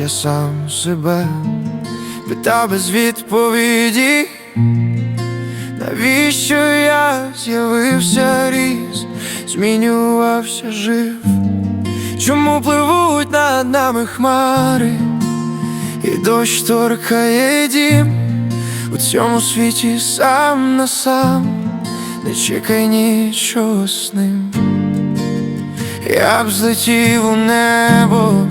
я сам себе питав без відповіді, навіщо я з'явився ріс, змінювався жив, чому пливуть над нами хмари, і дощ торкає дім. У цьому світі сам на сам, не чекай нічого з ним. Я б злетів у небо,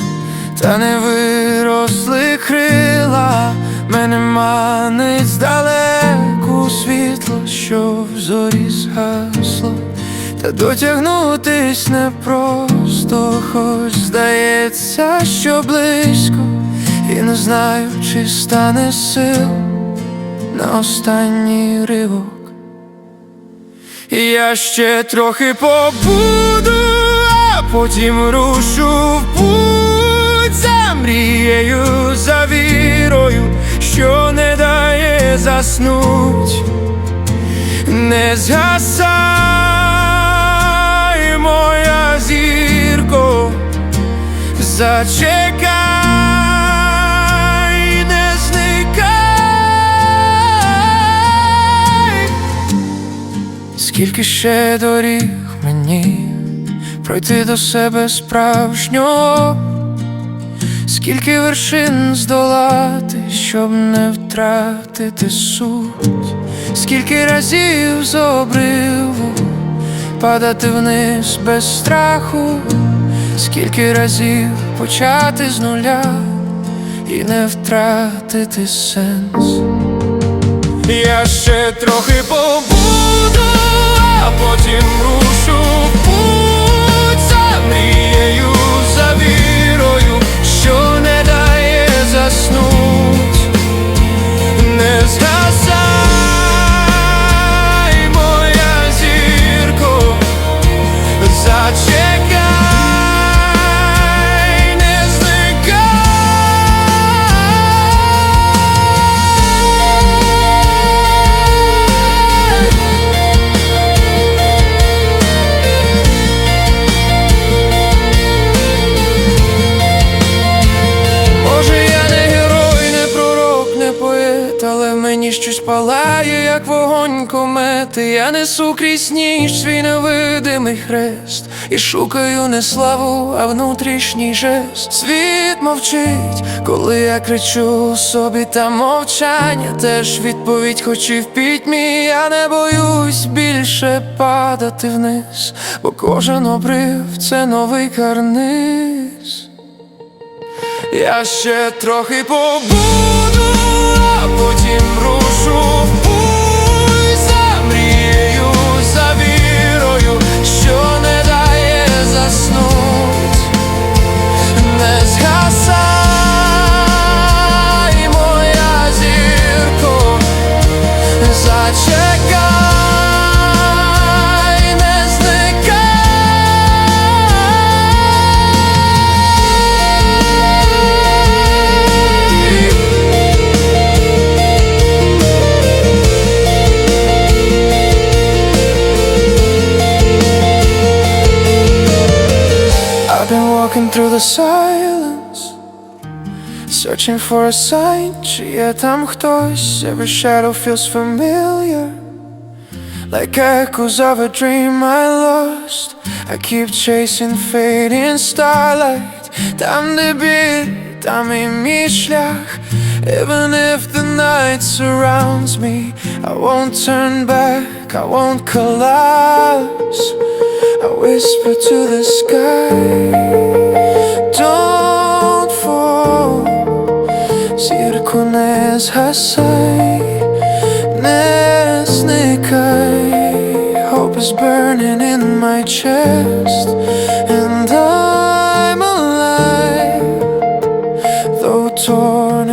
та не виросли крила, мене манить здалеку світло, що в зорі згасло, та дотягнутись непросто, хоч здається, що близько, і не знаю, чи стане сил на останній ривок. І Я ще трохи побуду, а потім рушу в путь дає заснуть, не згасай, моя зірко, зачекай, не зникай. Скільки ще доріг мені пройти до себе справжнього, скільки вершин здолати, щоб не втратити суть, скільки разів з обриву падати вниз без страху, скільки разів почати з нуля і не втратити сенс. Я ще трохи побуду, мені щось палає, як вогонь комети. Я несу крізь ніч свій невидимий хрест і шукаю не славу, а внутрішній жест. Світ мовчить, коли я кричу собі та мовчання. Теж відповідь, хоч і в пітьмі, я не боюсь більше падати вниз, бо кожен обрив це новий карниз. Я ще трохи побуду, потім рушу walking through the silence, searching for a sign. Чи є там хтось? Every shadow feels familiar, like echoes of a dream I lost. I keep chasing fading starlight. Там, де біль, там і мій шлях. Even if the night surrounds me, I won't turn back, I won't collapse. I whisper to the sky, ne zhasaj Ne snikaj Hope is burning in my chest. And I'm alive Though torn